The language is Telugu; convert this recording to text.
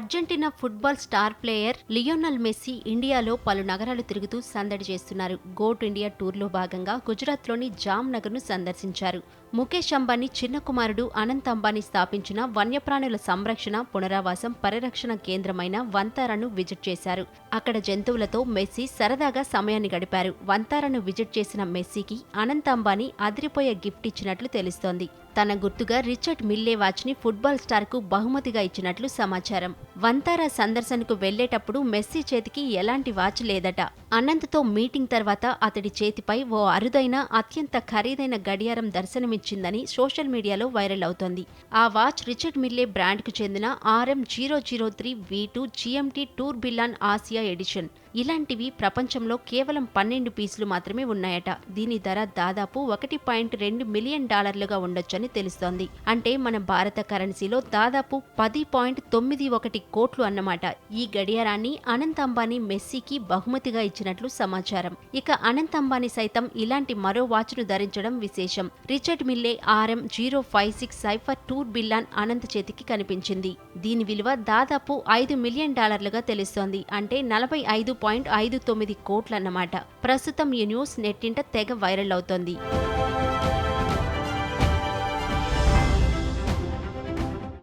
Argentina football star player Lionel Messi ఇండియాలో పలు నగరాలు తిరుగుతూ సందడి చేస్తున్నారు. గోట్ ఇండియా టూర్లో భాగంగా గుజరాత్లోని జామ్ నగర్ను సందర్శించారు. ముఖేష్ అంబానీ చిన్న కుమారుడు అనంత్ అంబానీ స్థాపించిన వన్యప్రాణుల సంరక్షణ పునరావాసం పరిరక్షణ కేంద్రమైన వంతారను విజిట్ చేశారు. అక్కడ జంతువులతో మెస్సీ సరదాగా సమయాన్ని గడిపారు. వంతారను విజిట్ చేసిన మెస్సీకి అనంత్ అంబానీ అదిరిపోయే గిఫ్ట్ ఇచ్చినట్లు తెలుస్తోంది. తన గుర్తుగా రిచర్డ్ మిల్లే వాచ్ని ఫుట్బాల్ స్టార్కు బహుమతిగా ఇచ్చినట్లు సమాచారం. వంతారా సందర్శనకు వెళ్ళేటప్పుడు మెస్సీ చేతికి ఎలాంటి వాచ్ లేదట. అనంత్తో మీటింగ్ తర్వాత అతడి చేతిపై ఓ అరుదైన అత్యంత ఖరీదైన గడియారం దర్శనమిచ్చిందని సోషల్ మీడియాలో వైరల్ అవుతోంది. ఆ వాచ్ రిచర్డ్ మిల్లే బ్రాండ్కు చెందిన RM zero zero three V two GMT tourbillon Asia edition. ఇలాంటివి ప్రపంచంలో కేవలం పన్నెండు పీసులు మాత్రమే ఉన్నాయట. దీని ధర దాదాపు ఒకటి పాయింట్ రెండు మిలియన్ డాలర్లుగా ఉండొచ్చని తెలుస్తోంది. అంటే మన భారత కరెన్సీలో దాదాపు పది పాయింట్ తొమ్మిది ఒకటి కోట్లు అన్నమాట. ఈ గడియారాన్ని అనంత్ అంబానీ మెస్సీకి బహుమతిగా ఇచ్చినట్లు సమాచారం. ఇక అనంత్ అంబానీ సైతం ఇలాంటి మరో వాచ్ను ధరించడం విశేషం. Richard Mille RM zero five six sapphire tourbillon Anant చేతికి కనిపించింది. దీని విలువ దాదాపు ఐదు మిలియన్ డాలర్లుగా తెలుస్తోంది. అంటే నలభై ఐదు పాయింట్ ఐదు తొమ్మిది కోట్లన్నమాట. ప్రస్తుతం ఈ న్యూస్ నెట్టింట తెగ వైరల్ అవుతోంది.